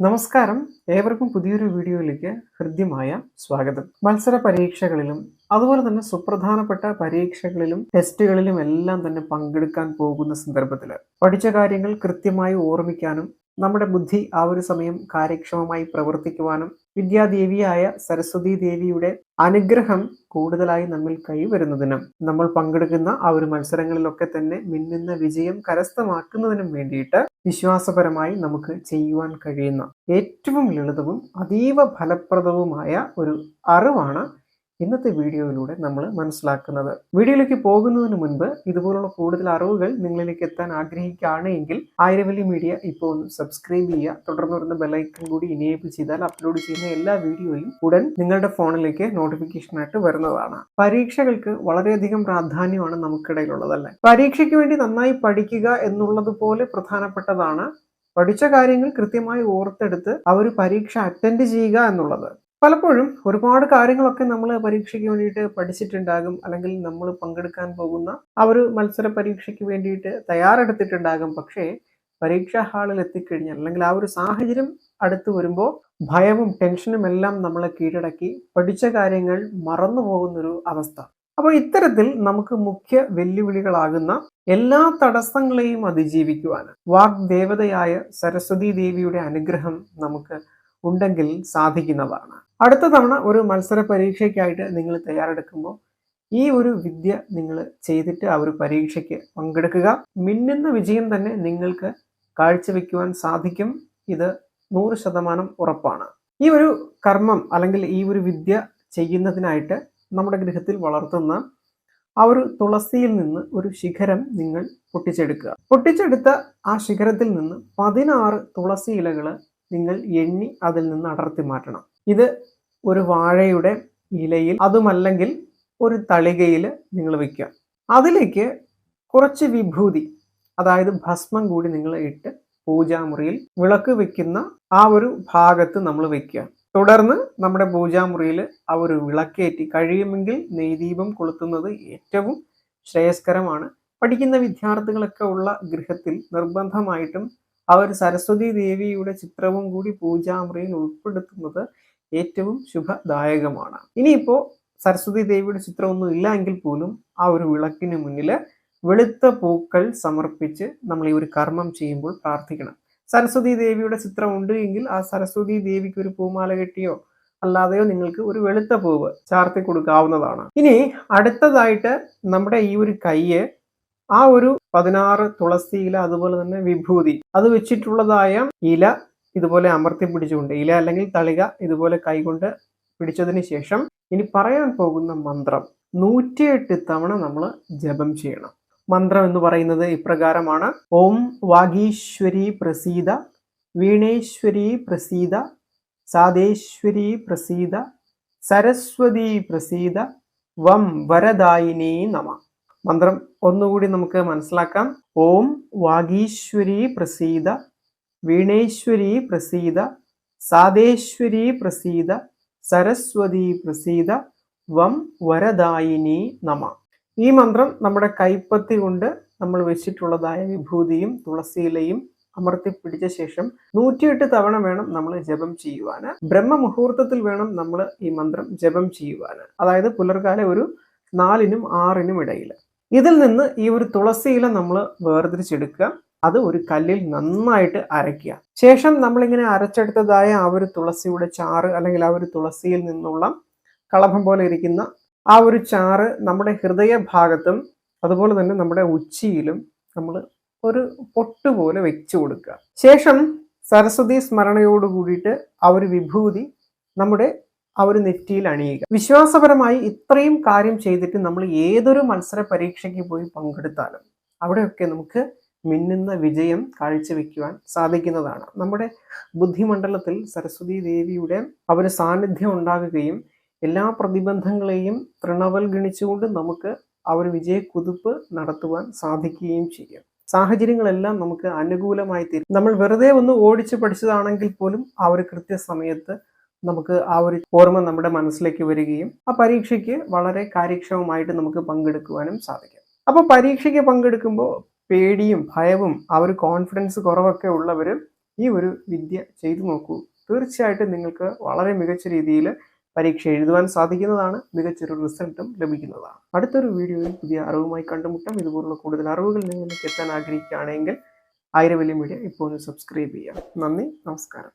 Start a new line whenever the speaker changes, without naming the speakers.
നമസ്കാരം. ഏവർക്കും പുതിയൊരു വീഡിയോയിലേക്ക് ഹൃദ്യമായ സ്വാഗതം. മത്സര പരീക്ഷകളിലും അതുപോലെ തന്നെ സുപ്രധാനപ്പെട്ട പരീക്ഷകളിലും ടെസ്റ്റുകളിലും എല്ലാം തന്നെ പങ്കെടുക്കാൻ പോകുന്ന സന്ദർഭത്തിൽ പഠിച്ച കാര്യങ്ങൾ കൃത്യമായി ഓർമ്മിക്കാനും നമ്മുടെ ബുദ്ധി ആ ഒരു സമയം കാര്യക്ഷമമായി പ്രവർത്തിക്കുവാനും വിദ്യാദേവിയായ സരസ്വതി ദേവിയുടെ അനുഗ്രഹം കൂടുതലായി നമ്മിൽ കൈവരുന്നതിനും നമ്മൾ പങ്കെടുക്കുന്ന ആ ഒരു മത്സരങ്ങളിലൊക്കെ തന്നെ മിന്നുന്ന വിജയം കരസ്ഥമാക്കുന്നതിനും വേണ്ടിയിട്ട് വിശ്വാസപരമായി നമുക്ക് ചെയ്യുവാൻ കഴിയുന്ന ഏറ്റവും ലളിതവും അതീവ ഫലപ്രദവുമായ ഒരു അറിവാണ് ഇന്നത്തെ വീഡിയോയിലൂടെ നമ്മൾ മനസ്സിലാക്കുന്നത്. വീഡിയോയിലേക്ക് പോകുന്നതിന് മുൻപ് ഇതുപോലുള്ള കൂടുതൽ അറിവുകൾ നിങ്ങളിലേക്ക് എത്താൻ ആഗ്രഹിക്കുകയാണ് എങ്കിൽ ആയിരവല്ലി മീഡിയ ഇപ്പോൾ ഒന്ന് സബ്സ്ക്രൈബ് ചെയ്യുക. തുടർന്ന് വരുന്ന ബെല്ലൈക്കൺ കൂടി ഇനേബിൾ ചെയ്താൽ അപ്ലോഡ് ചെയ്യുന്ന എല്ലാ വീഡിയോയും ഉടൻ നിങ്ങളുടെ ഫോണിലേക്ക് നോട്ടിഫിക്കേഷനായിട്ട് വരുന്നതാണ്. പരീക്ഷകൾക്ക് വളരെയധികം പ്രാധാന്യമാണ് നമുക്കിടയിലുള്ളതല്ലേ? പരീക്ഷയ്ക്ക് വേണ്ടി നന്നായി പഠിക്കുക എന്നുള്ളതുപോലെ പ്രധാനപ്പെട്ടതാണ് പഠിച്ച കാര്യങ്ങൾ കൃത്യമായി ഓർത്തെടുത്ത് ഒരു പരീക്ഷ അറ്റൻഡ് ചെയ്യുക എന്നുള്ളത്. പലപ്പോഴും ഒരുപാട് കാര്യങ്ങളൊക്കെ നമ്മൾ പരീക്ഷയ്ക്ക് വേണ്ടിയിട്ട് പഠിച്ചിട്ടുണ്ടാകും അല്ലെങ്കിൽ നമ്മൾ പങ്കെടുക്കാൻ പോകുന്ന ആ ഒരു മത്സര പരീക്ഷയ്ക്ക് വേണ്ടിയിട്ട് തയ്യാറെടുത്തിട്ടുണ്ടാകും. പക്ഷേ പരീക്ഷാ ഹാളിൽ എത്തിക്കഴിഞ്ഞാൽ അല്ലെങ്കിൽ ആ ഒരു സാഹചര്യം അടുത്ത് വരുമ്പോൾ ഭയവും ടെൻഷനും എല്ലാം നമ്മളെ കീഴടക്കി പഠിച്ച കാര്യങ്ങൾ മറന്നു പോകുന്നൊരു അവസ്ഥ. അപ്പോൾ ഇത്തരത്തിൽ നമുക്ക് മുഖ്യ വെല്ലുവിളികളാകുന്ന എല്ലാ തടസ്സങ്ങളെയും അതിജീവിക്കുവാൻ വാഗ്ദേവതയായ സരസ്വതി ദേവിയുടെ അനുഗ്രഹം നമുക്ക് ഉണ്ടെങ്കിൽ സാധിക്കുന്നതാണ്. അടുത്ത തവണ ഒരു മത്സര പരീക്ഷയ്ക്കായിട്ട് നിങ്ങൾ തയ്യാറെടുക്കുമ്പോൾ ഈ ഒരു വിദ്യ നിങ്ങൾ ചെയ്തിട്ട് ആ ഒരു പരീക്ഷയ്ക്ക് പങ്കെടുക്കുക. മിന്നുന്ന വിജയം തന്നെ നിങ്ങൾക്ക് കാഴ്ചവെക്കുവാൻ സാധിക്കും. ഇത് നൂറ് ശതമാനം ഉറപ്പാണ്. ഈ ഒരു കർമ്മം അല്ലെങ്കിൽ ഈ ഒരു വിദ്യ ചെയ്യുന്നതിനായിട്ട് നമ്മുടെ ഗൃഹത്തിൽ വളർത്തുന്ന ആ ഒരു തുളസിയിൽ നിന്ന് ഒരു ശിഖരം നിങ്ങൾ പൊട്ടിച്ചെടുക്കുക. പൊട്ടിച്ചെടുത്ത ആ ശിഖരത്തിൽ നിന്ന് പതിനാറ് തുളസി ഇലകൾ നിങ്ങൾ എണ്ണി അതിൽ നിന്ന് അടർത്തി മാറ്റണം. ഇത് ഒരു വാഴയുടെ ഇലയിൽ അതുമല്ലെങ്കിൽ ഒരു തളികയിൽ നിങ്ങൾ വയ്ക്കുക. അതിലേക്ക് കുറച്ച് വിഭൂതി അതായത് ഭസ്മം കൂടി നിങ്ങൾ ഇട്ട് പൂജാമുറിയിൽ വിളക്ക് വെക്കുന്ന ആ ഒരു ഭാഗത്ത് നമ്മൾ വെക്കുക തുടർന്ന് നമ്മുടെ പൂജാമുറിയിൽ ആ ഒരു വിളക്കേറ്റി കഴിയുമെങ്കിൽ നെയ്ദീപം കൊളുത്തുന്നത് ഏറ്റവും ശ്രേയസ്കരമാണ്. പഠിക്കുന്ന വിദ്യാർത്ഥികളൊക്കെ ഉള്ള ഗൃഹത്തിൽ നിർബന്ധമായിട്ടും ആ ഒരു സരസ്വതി ദേവിയുടെ ചിത്രവും കൂടി പൂജാമുറിയിൽ ഉൾപ്പെടുത്തുന്നത് ഏറ്റവും ശുഭദായകമാണ്. ഇനിയിപ്പോൾ സരസ്വതി ദേവിയുടെ ചിത്രമൊന്നും ഇല്ല എങ്കിൽ പോലും ആ ഒരു വിളക്കിന് മുന്നിൽ വെളുത്ത പൂക്കൾ സമർപ്പിച്ച് നമ്മൾ ഈ ഒരു കർമ്മം ചെയ്യുമ്പോൾ പ്രാർത്ഥിക്കണം. സരസ്വതി ദേവിയുടെ ചിത്രം ഉണ്ട് എങ്കിൽ ആ സരസ്വതി ദേവിക്ക് ഒരു പൂമാല കെട്ടിയോ അല്ലാതെയോ നിങ്ങൾക്ക് ഒരു വെളുത്ത പൂവ് ചാർത്തി കൊടുക്കാവുന്നതാണ്. ഇനി അടുത്തതായിട്ട് നമ്മുടെ ഈ ഒരു കയ്യ് ആ ഒരു പതിനാറ് തുളസി ഇല അതുപോലെ തന്നെ വിഭൂതി അത് വെച്ചിട്ടുള്ളതായ ഇല ഇതുപോലെ അമർത്തി പിടിച്ചുകൊണ്ട് ഇല അല്ലെങ്കിൽ തളിക ഇതുപോലെ കൈകൊണ്ട് പിടിച്ചതിന് ശേഷം ഇനി പറയാൻ പോകുന്ന മന്ത്രം നൂറ്റിയെട്ട് തവണ നമ്മൾ ജപം ചെയ്യണം. മന്ത്രം എന്ന് പറയുന്നത് ഇപ്രകാരമാണ്. ഓം വാഗീശ്വരി പ്രസീത വീണേശ്വരി പ്രസീത സാദേശ്വരി പ്രസീത സരസ്വതി പ്രസീത വം വരദായിനി നമ. മന്ത്രം ഒന്നുകൂടി നമുക്ക് മനസ്സിലാക്കാം. ഓം വാഗീശ്വരി പ്രസീത വീണേശ്വരി പ്രസീത സാദേശ്വരി പ്രസീത സരസ്വതി പ്രസീത വം വരദായിനി നമ. ഈ മന്ത്രം നമ്മുടെ കൈപ്പത്തി കൊണ്ട് നമ്മൾ വെച്ചിട്ടുള്ളതായ വിഭൂതിയും തുളസിയിലയും അമർത്തി പിടിച്ച ശേഷം നൂറ്റിയെട്ട് തവണ വേണം നമ്മൾ ജപം ചെയ്യുവാന്. ബ്രഹ്മമുഹൂർത്തത്തിൽ വേണം നമ്മൾ ഈ മന്ത്രം ജപം ചെയ്യുവാന്. അതായത് പുലർകാല ഒരു നാലിനും ആറിനും ഇടയിൽ ഇതിൽ നിന്ന് ഈ ഒരു തുളസിയില നമ്മൾ വേർതിരിച്ചെടുക്കുക. അത് ഒരു കല്ലിൽ നന്നായിട്ട് അരയ്ക്കുക. ശേഷം നമ്മളിങ്ങനെ അരച്ചെടുത്തതായ ആ ഒരു തുളസിയുടെ ചാറ് അല്ലെങ്കിൽ ആ ഒരു തുളസിയിൽ നിന്നുള്ള കളഭം പോലെ ഇരിക്കുന്ന ആ ഒരു ചാറ് നമ്മുടെ ഹൃദയഭാഗത്തും അതുപോലെ തന്നെ നമ്മുടെ ഉച്ചിയിലും നമ്മൾ ഒരു പൊട്ട് പോലെ വെച്ചു കൊടുക്കുക. ശേഷം സരസ്വതി സ്മരണയോട് കൂടിയിട്ട് ആ ഒരു വിഭൂതി നമ്മുടെ ആ ഒരു നെറ്റിയിൽ അണിയുക. വിശ്വാസപരമായി ഇത്രയും കാര്യം ചെയ്തിട്ട് നമ്മൾ ഏതൊരു മത്സര പരീക്ഷയ്ക്ക് പോയി പങ്കെടുത്താലും അവിടെയൊക്കെ നമുക്ക് മിന്നുന്ന വിജയം കാഴ്ചവെക്കുവാൻ സാധിക്കുന്നതാണ്. നമ്മുടെ ബുദ്ധിമണ്ഡലത്തിൽ സരസ്വതി ദേവിയുടെ അവർ സാന്നിധ്യം ഉണ്ടാകുകയും എല്ലാ പ്രതിബന്ധങ്ങളെയും തൃണവൽഗണിച്ചുകൊണ്ട് നമുക്ക് ആ ഒരു വിജയക്കുതിപ്പ് നടത്തുവാൻ സാധിക്കുകയും ചെയ്യും. സാഹചര്യങ്ങളെല്ലാം നമുക്ക് അനുകൂലമായി തീരും. നമ്മൾ വെറുതെ ഒന്ന് ഓടിച്ച് പഠിച്ചതാണെങ്കിൽ പോലും ആ ഒരു കൃത്യസമയത്ത് നമുക്ക് ആ ഒരു ഓർമ്മ നമ്മുടെ മനസ്സിലേക്ക് വരികയും ആ പരീക്ഷയ്ക്ക് വളരെ കാര്യക്ഷമമായിട്ട് നമുക്ക് പങ്കെടുക്കുവാനും സാധിക്കും. അപ്പോൾ പരീക്ഷയ്ക്ക് പങ്കെടുക്കുമ്പോൾ പേടിയും ഭയവും ആ ഒരു കോൺഫിഡൻസ് കുറവൊക്കെ ഉള്ളവർ ഈ ഒരു വിദ്യ ചെയ്തു നോക്കൂ. തീർച്ചയായിട്ടും നിങ്ങൾക്ക് വളരെ മികച്ച രീതിയിൽ പരീക്ഷ എഴുതുവാൻ സാധിക്കുന്നതാണ് മികച്ചൊരു റിസൾട്ടും ലഭിക്കുന്നതാണ്. അടുത്തൊരു വീഡിയോയിൽ പുതിയ അറിവുമായി കണ്ടുമുട്ടാം. ഇതുപോലുള്ള കൂടുതൽ അറിവുകൾ നിങ്ങളിലേക്ക് എത്താൻ ആഗ്രഹിക്കുകയാണെങ്കിൽ ആയിരവലി മീഡിയ ഇപ്പോൾ ഒന്ന് സബ്സ്ക്രൈബ് ചെയ്യാം നന്ദി നമസ്കാരം.